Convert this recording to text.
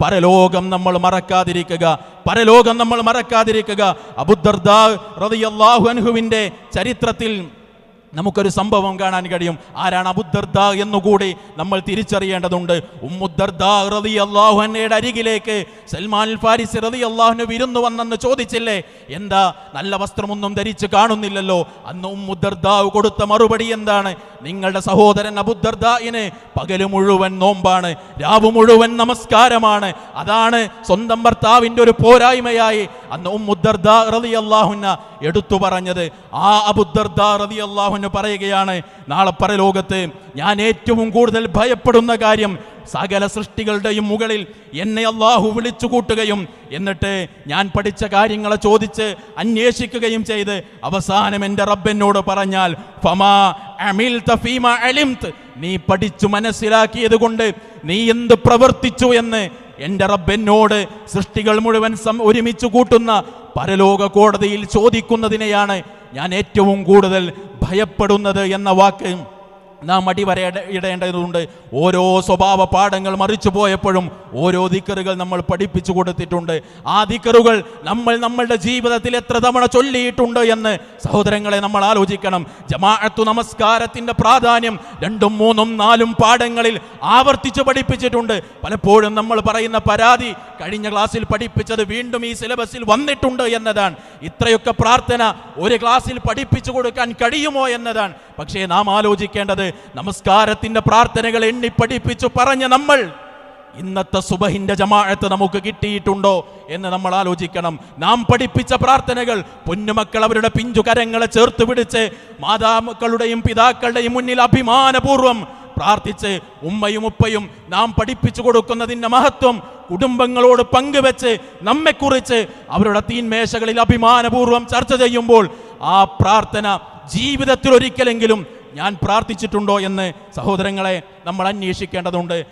പരലോകം നമ്മൾ മറക്കാതിരിക്കുക. പരലോകം നമ്മൾ മറക്കാതിരിക്കുക. റളിയല്ലാഹു അൻഹുവിന്റെ ചരിത്രത്തിൽ നമുക്കൊരു സംഭവം കാണാൻ കഴിയും. ആരാണ് അബുദർദ എന്നുകൂടി നമ്മൾ തിരിച്ചറിയേണ്ടതുണ്ട്. ഉമ്മുദർദ റതി അരികിലേക്ക് സൽമാൻ ഫാരിസ് റതി അള്ളാഹുന് വിരുന്നു വന്നെന്ന് ചോദിച്ചില്ലേ? എന്താ? നല്ല വസ്ത്രമൊന്നും ധരിച്ച് കാണുന്നില്ലല്ലോ. അന്ന് ഉമ്മുദ്ദർദാവ് കൊടുത്ത മറുപടി എന്താണ്? നിങ്ങളുടെ സഹോദരൻ അബുദർദായിന് പകൽ മുഴുവൻ നോമ്പാണ് രാവ് മുഴുവൻ നമസ്കാരമാണ്. അതാണ് സ്വന്തം ഭർത്താവിന്റെ ഒരു പോരായ്മയായി അന്ന് ഉമ്മുദർദ എടുത്തു പറഞ്ഞത്. ആ അബുദർദ പറയുകയാണ് നാളെ പരലോകത്ത് ഞാൻ ഏറ്റവും കൂടുതൽ ഭയപ്പെടുന്ന കാര്യം സകല സൃഷ്ടികളുടെയും മുകളിൽ എന്നെ അള്ളാഹു വിളിച്ചു കൂട്ടുകയും എന്നിട്ട് ഞാൻ പഠിച്ച കാര്യങ്ങളെ ചോദിച്ച് അന്വേഷിക്കുകയും ചെയ്ത് അവസാനം എന്റെ റബ്ബെന്നോട് പറഞ്ഞാൽ ഫമാ അമിൽ തഫീമ അലിംത്. നീ പഠിച്ചു മനസ്സിലാക്കിയത് കൊണ്ട് നീ എന്ത് പ്രവർത്തിച്ചു എന്ന് എന്റെ റബ്ബെന്നോട് സൃഷ്ടികൾ മുഴുവൻ ഒരുമിച്ച് കൂട്ടുന്ന പരലോക കോടതിയിൽ ചോദിക്കുന്നതിനെയാണ് ഞാൻ ഏറ്റവും കൂടുതൽ ഭയപ്പെടുന്നത് എന്ന വാക്ക്. നാം അടിവര ഇടേണ്ടതുണ്ട്. ഓരോ സ്വഭാവ പാഠങ്ങൾ മറിച്ചു പോയപ്പോഴും ഓരോ ദിക്കറുകൾ നമ്മൾ പഠിപ്പിച്ചു കൊടുത്തിട്ടുണ്ട്. ആ ദിക്കറുകൾ നമ്മൾ നമ്മളുടെ ജീവിതത്തിൽ എത്ര തവണ ചൊല്ലിയിട്ടുണ്ട് എന്ന് സഹോദരങ്ങളെ നമ്മൾ ആലോചിക്കണം. ജമാഅത്തു നമസ്കാരത്തിന്റെ പ്രാധാന്യം രണ്ടും മൂന്നും നാലും പാഠങ്ങളിൽ ആവർത്തിച്ച് പഠിപ്പിച്ചിട്ടുണ്ട്. പലപ്പോഴും നമ്മൾ പറയുന്ന പരാതി കഴിഞ്ഞ ക്ലാസ്സിൽ പഠിപ്പിച്ചത് വീണ്ടും ഈ സിലബസിൽ വന്നിട്ടുണ്ട് എന്നതാണ്. ഇത്രയൊക്കെ പ്രാർത്ഥന ഒരു ക്ലാസ്സിൽ പഠിപ്പിച്ചു കൊടുക്കാൻ കഴിയുമോ എന്നതാണ്. പക്ഷേ നാം ആലോചിക്കേണ്ടത് നമസ്കാരത്തിന്റെ പ്രാർത്ഥനകൾ എണ്ണി പഠിപ്പിച്ചു പറഞ്ഞ നമ്മൾ ഇന്നത്തെ സുബഹിന്റെ ജമാഅത്ത് നമുക്ക് കിട്ടിയിട്ടുണ്ടോ എന്ന് നമ്മൾ ആലോചിക്കണം. നാം പഠിപ്പിച്ച പ്രാർത്ഥനകൾ പൊന്നുമക്കൾ അവരുടെ പിഞ്ചുകരങ്ങളെ ചേർത്ത് പിടിച്ച് മാതാമക്കളുടെയും പിതാക്കളുടെയും മുന്നിൽ അഭിമാനപൂർവം പ്രാർത്ഥിച്ച് ഉമ്മയും ഉപ്പയും നാം പഠിപ്പിച്ചു കൊടുക്കുന്നതിന്റെ മഹത്വം കുടുംബങ്ങളോട് പങ്കുവെച്ച് നമ്മെക്കുറിച്ച് അവരുടെ തീന്മേശകളിൽ അഭിമാനപൂർവം ചർച്ച ചെയ്യുമ്പോൾ ആ പ്രാർത്ഥന ജീവിതത്തിൽ ഒരിക്കലെങ്കിലും ഞാൻ പ്രാർത്ഥിച്ചിട്ടുണ്ടോ എന്ന് സഹോദരങ്ങളെ നമ്മൾ അന്വേഷിക്കേണ്ടതുണ്ട്.